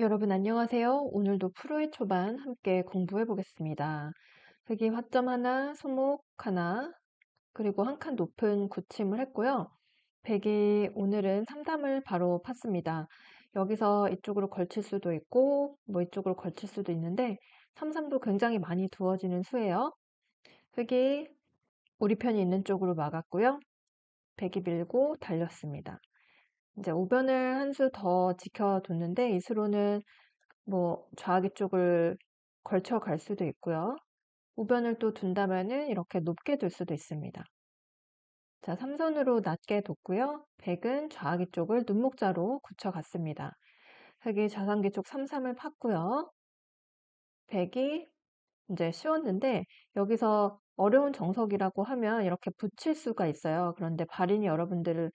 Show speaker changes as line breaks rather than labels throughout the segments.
여러분 안녕하세요. 오늘도 프로의 초반 함께 공부해 보겠습니다. 흙이 화점 하나, 소목 하나, 그리고 한 칸 높은 굳힘을 했고요. 백이 오늘은 3담을 바로 팠습니다. 여기서 이쪽으로 걸칠 수도 있고 뭐 이쪽으로 걸칠 수도 있는데 3, 3도 굉장히 많이 두어지는 수예요. 흙이 우리 편이 있는 쪽으로 막았고요. 백이 밀고 달렸습니다. 이제 우변을 한 수 더 지켜뒀는데 이 수로는 뭐 좌기 쪽을 걸쳐 갈 수도 있고요. 우변을 또 둔다면은 이렇게 높게 둘 수도 있습니다. 자, 삼선으로 낮게 뒀고요. 백은 좌기 쪽을 눈목자로 굳혀갔습니다. 흑이 좌상기 쪽 3, 3을 팠고요. 백이 이제 쉬웠는데 여기서 어려운 정석이라고 하면 이렇게 붙일 수가 있어요. 그런데 발인이 여러분들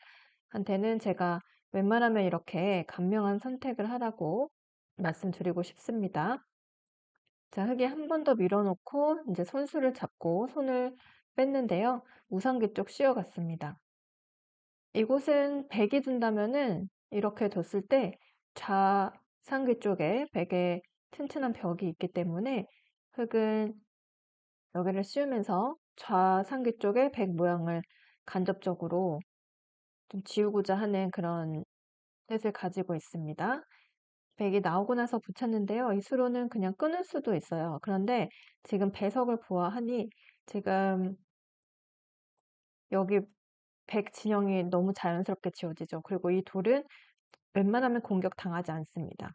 한테는 제가 웬만하면 이렇게 간명한 선택을 하라고 말씀드리고 싶습니다. 자, 흙이 한번 더 밀어놓고 이제 손수를 잡고 손을 뺐는데요. 우상기 쪽 씌워갔습니다. 이곳은 백이 둔다면은 이렇게 뒀을 때 좌상기 쪽에 백에 튼튼한 벽이 있기 때문에 흙은 여기를 씌우면서 좌상기 쪽에 백 모양을 간접적으로 좀 지우고자 하는 그런 뜻을 가지고 있습니다. 백이 나오고 나서 붙였는데요. 이 수로는 그냥 끊을 수도 있어요. 그런데 지금 배석을 보아하니 지금 여기 백 진영이 너무 자연스럽게 지워지죠. 그리고 이 돌은 웬만하면 공격 당하지 않습니다.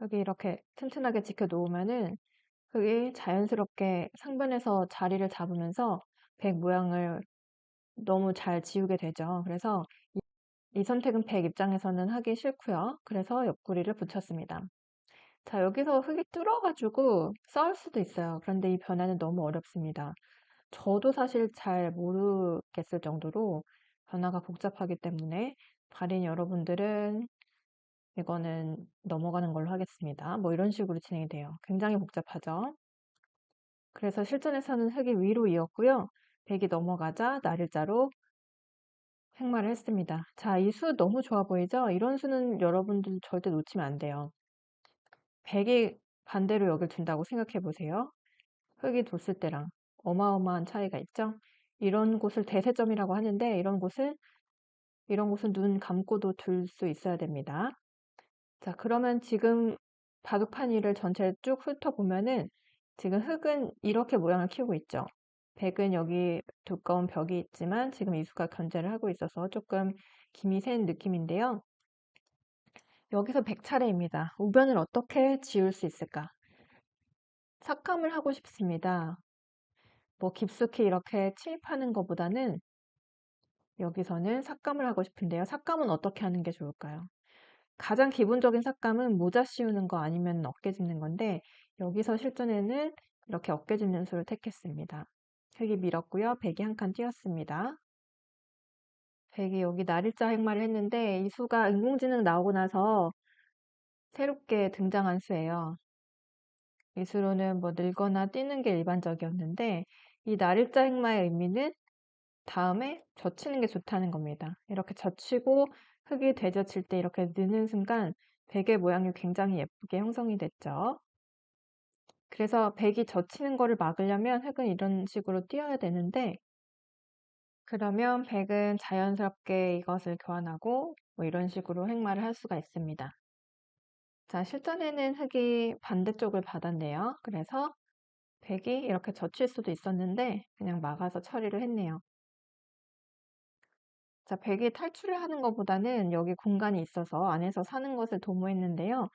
여기 이렇게 튼튼하게 지켜 놓으면은 흙이 자연스럽게 상변에서 자리를 잡으면서 백 모양을 너무 잘 지우게 되죠. 그래서 이, 이 선택은 백 입장에서는 하기 싫고요. 그래서 옆구리를 붙였습니다. 자, 여기서 흙이 뚫어가지고 싸울 수도 있어요. 그런데 이 변화는 너무 어렵습니다. 저도 사실 잘 모르겠을 정도로 변화가 복잡하기 때문에 발인 여러분들은 이거는 넘어가는 걸로 하겠습니다. 뭐 이런 식으로 진행이 돼요. 굉장히 복잡하죠. 그래서 실전에서는 흙이 위로 이었고요. 백이 넘어가자 날일자로 행마를 했습니다. 자, 이 수 너무 좋아 보이죠? 이런 수는 여러분들 절대 놓치면 안 돼요. 백이 반대로 여길 둔다고 생각해 보세요. 흙이 뒀을 때랑 어마어마한 차이가 있죠? 이런 곳을 대세점이라고 하는데 이런 곳은 이런 곳은 눈 감고도 둘 수 있어야 됩니다. 자, 그러면 지금 바둑판 위를 전체를 쭉 훑어보면은 지금 흙은 이렇게 모양을 키우고 있죠. 백은 여기 두꺼운 벽이 있지만 지금 이수가 견제를 하고 있어서 조금 김이 센 느낌인데요. 여기서 백 차례입니다. 우변을 어떻게 지울 수 있을까? 삭감을 하고 싶습니다. 뭐 깊숙이 이렇게 침입하는 것보다는 여기서는 삭감을 하고 싶은데요. 삭감은 어떻게 하는 게 좋을까요? 가장 기본적인 삭감은 모자 씌우는 거 아니면 어깨 짚는 건데 여기서 실전에는 이렇게 어깨 짚는 수를 택했습니다. 획이 밀었고요. 백이 한칸 띄었습니다. 백이 여기 날일자 행마를 했는데 이 수가 인공지능 나오고 나서 새롭게 등장한 수예요. 이 수로는 뭐 늘거나 뛰는 게 일반적이었는데 이 날일자 행마의 의미는 다음에 젖히는 게 좋다는 겁니다. 이렇게 젖히고 흙이 되젖힐 때 이렇게 느는 순간 백의 모양이 굉장히 예쁘게 형성이 됐죠. 그래서 백이 젖히는 거를 막으려면 흙은 이런 식으로 띄어야 되는데 그러면 백은 자연스럽게 이것을 교환하고 뭐 이런 식으로 획마를 할 수가 있습니다. 자, 실전에는 흙이 반대쪽을 받았네요. 그래서 백이 이렇게 젖힐 수도 있었는데 그냥 막아서 처리를 했네요. 자, 백이 탈출을 하는 것보다는 여기 공간이 있어서 안에서 사는 것을 도모했는데요.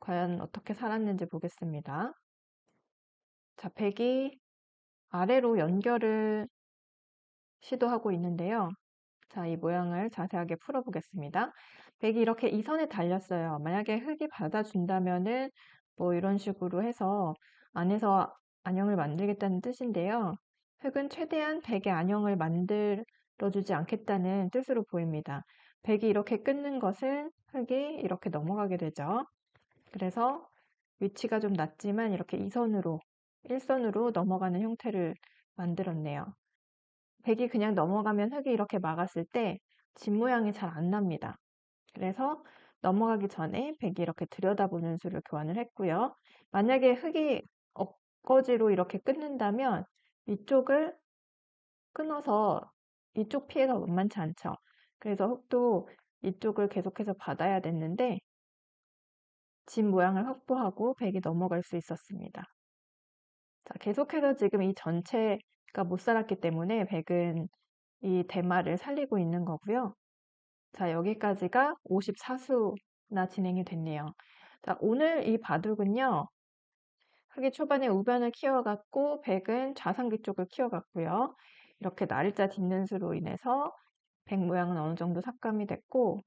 과연 어떻게 살았는지 보겠습니다. 자, 백이 아래로 연결을 시도하고 있는데요. 자, 이 모양을 자세하게 풀어보겠습니다. 백이 이렇게 이 선에 달렸어요. 만약에 흙이 받아준다면은 뭐 이런 식으로 해서 안에서 안형을 만들겠다는 뜻인데요. 흙은 최대한 백의 안형을 만들어주지 않겠다는 뜻으로 보입니다. 백이 이렇게 끊는 것은 흙이 이렇게 넘어가게 되죠. 그래서 위치가 좀 낮지만 이렇게 이 선으로 일선으로 넘어가는 형태를 만들었네요. 백이 그냥 넘어가면 흙이 이렇게 막았을 때 집 모양이 잘 안 납니다. 그래서 넘어가기 전에 백이 이렇게 들여다보는 수를 교환을 했고요. 만약에 흙이 엎거지로 이렇게 끊는다면 이쪽을 끊어서 이쪽 피해가 만만치 않죠. 그래서 흙도 이쪽을 계속해서 받아야 됐는데 집 모양을 확보하고 백이 넘어갈 수 있었습니다. 자, 계속해서 지금 이 전체가 못 살았기 때문에 백은 이 대마를 살리고 있는 거고요. 자, 여기까지가 54수나 진행이 됐네요. 자, 오늘 이 바둑은요. 흑이 초반에 우변을 키워갔고 백은 좌상기 쪽을 키워갔고요. 이렇게 날짜 딛는 수로 인해서 백 모양은 어느 정도 삭감이 됐고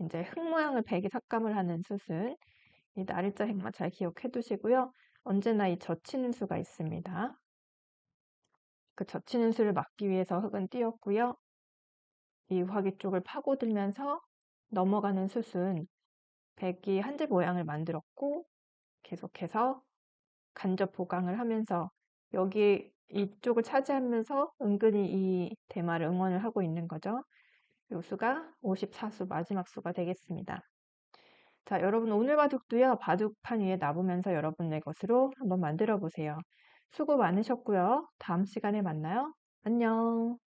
이제 흙 모양을 백이 삭감을 하는 숫은 이 날짜 행만 잘 기억해 두시고요. 언제나 이 젖히는 수가 있습니다. 그 젖히는 수를 막기 위해서 흙은 띄었고요. 이 화기 쪽을 파고들면서 넘어가는 숫은 백이 한지 모양을 만들었고 계속해서 간접 보강을 하면서 여기 이쪽을 차지하면서 은근히 이 대마를 응원을 하고 있는 거죠. 요 수가 54수 마지막 수가 되겠습니다. 자, 여러분 오늘 바둑도요. 바둑판 위에 놔보면서 여러분의 것으로 한번 만들어 보세요. 수고 많으셨고요. 다음 시간에 만나요. 안녕.